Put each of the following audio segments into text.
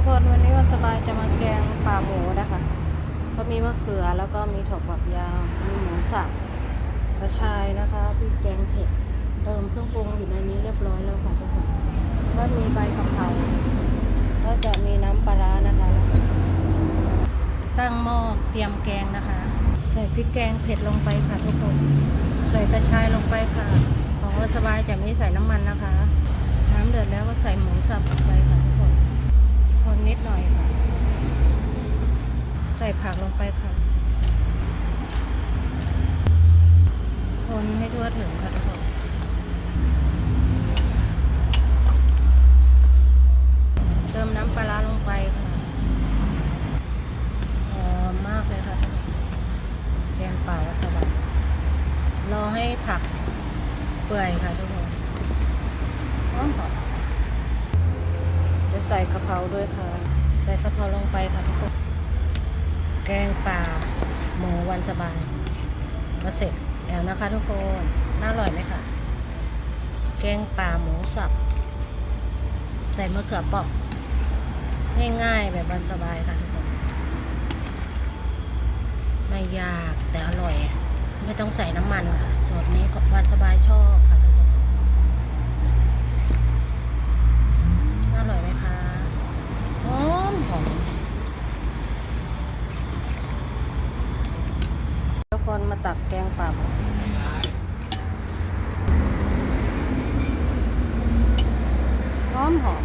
กคนวันนี้วันสบายจะมาแกงป่าหมูนะคะ ก็มีมะเขือแล้วก็มีถั่วฝักยาวมีหมูสับกระชายนะคะพริกแกงเผ็ดเติมเครื่องปรุงอยู่ในนี้เรียบร้อยแล้วค่ะทุกคนก็มีใบกะเพราก็จะมีน้ำปลาร้านะคะ ตั้งหม้อเตรียมแกงนะคะ ใส่พริกแกงเผ็ดลงไปค่ะทุกคนใส่กระชายลงไปค่ะ ของวันสบายจะไม่ใส่น้ำมันนะคะน้ำเดือดแล้วก็ใส่หมูสับลงไปค่ะทุกคนนิดหน่อยค่ะ ใส่ผักลงไป ค่ะคนให้ทั่วถึงค่ะทุกคนเติมน้ำปลาลงไปค่ะหอมมากเลยค่ะแกงป่าวัสบันรอให้ผักเปื่อยค่ะทุกคนหอมหอจะใส่กะเพราด้วยค่ะ ใส่กะเพราลงไปค่ะทุกคน กงป่าหมูวันสบายก็เสร็จแล้วนะคะทุกคน น่าอร่อยไหมคะ แกงป่าหมูสับ ใส่มะเขือเปอกง่ายๆแบบวันสบายค่ะทุกคน ไม่ยากแต่อร่อย ไม่ต้องใส่น้ำมันค่ะสูตรนี้วันสบายชอบค่ะทุกคน อร่อยไหมคะหอมหอมทุกคน มาตักแกงป่าหมูหอมหอม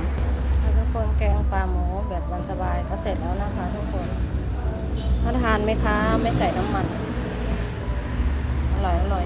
ทุกคนแกงปลาหมูแบบวันสบายก็เสร็จแล้วนะคะ ทุกคนมาทานไหมคะ ไม่ใส่น้ำมัน อร่อยอร่อย